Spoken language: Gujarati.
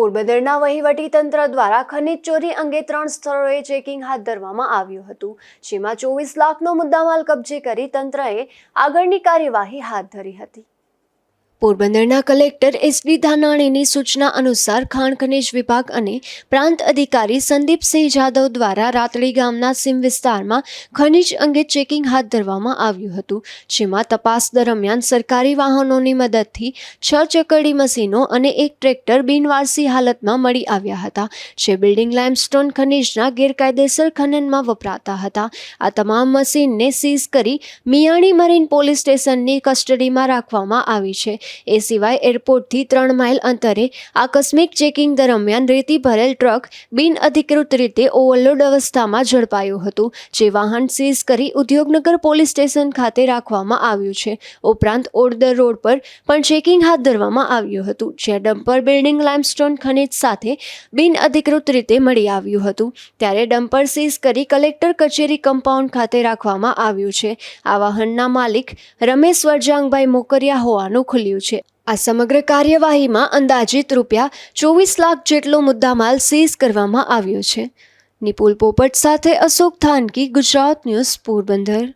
પોરબંદરના વહીવટી તંત્ર દ્વારા ખનિજ ચોરી અંગે ત્રણ સ્થળોએ ચેકિંગ હાથ ધરવામાં આવ્યું હતું, જેમાં ચોવીસ લાખનો મુદ્દામાલ કબજે કરી તંત્રએ આગળની કાર્યવાહી હાથ ધરી હતી. પોરબંદરના કલેક્ટર એસ ડી ધાનાણીની સૂચના અનુસાર ખાણ ખનિજ વિભાગ અને પ્રાંત અધિકારી સંદીપસિંહ જાદવ દ્વારા રાતડી ગામના સીમ વિસ્તારમાં ખનિજ અંગે ચેકિંગ હાથ ધરવામાં આવ્યું હતું, જેમાં તપાસ દરમિયાન સરકારી વાહનોની મદદથી છ ચકડી મશીનો અને એક ટ્રેક્ટર બિનવારસી હાલતમાં મળી આવ્યા હતા, જે બિલ્ડિંગ લાઇમસ્ટોન ખનિજના ગેરકાયદેસર ખનનમાં વપરાતા હતા. આ તમામ મશીનને સીઝ કરી મિયાણી મરીન પોલીસ સ્ટેશનની કસ્ટડીમાં રાખવામાં આવી છે. એ સિવાય એરપોર્ટથી ત્રણ માઇલ અંતરે આકસ્મિક ચેકિંગ દરમિયાન રેતી ભરેલ ટ્રક બિનઅધિકૃત રીતે ઓવરલોડ અવસ્થામાં ઝડપાયું હતું, જે વાહન સીઝ કરી ઉદ્યોગનગર પોલીસ સ્ટેશન ખાતે રાખવામાં આવ્યું છે. ઉપરાંત ઓડદર રોડ પર પણ ચેકિંગ હાથ ધરવામાં આવ્યું હતું, જ્યાં ડમ્પર બિલ્ડિંગ લાઇમસ્ટોન ખનિજ સાથે બિનઅધિકૃત રીતે મળી આવ્યું હતું. ત્યારે ડમ્પર સીઝ કરી કલેક્ટર કચેરી કમ્પાઉન્ડ ખાતે રાખવામાં આવ્યું છે. આ વાહનના માલિક રમેશ વરજાંગભાઈ મોકરિયા હોવાનું ખુલ્યું છે. આ સમગ્ર કાર્યવાહીમાં અંદાજિત રૂપિયા ચોવીસ લાખ જેટલો મુદ્દામાલ સીઝ કરવામાં આવ્યો છે. નિપુલ પોપટ સાથે અશોક થાનકી, ગુજરાત ન્યૂઝ પોરબંદર.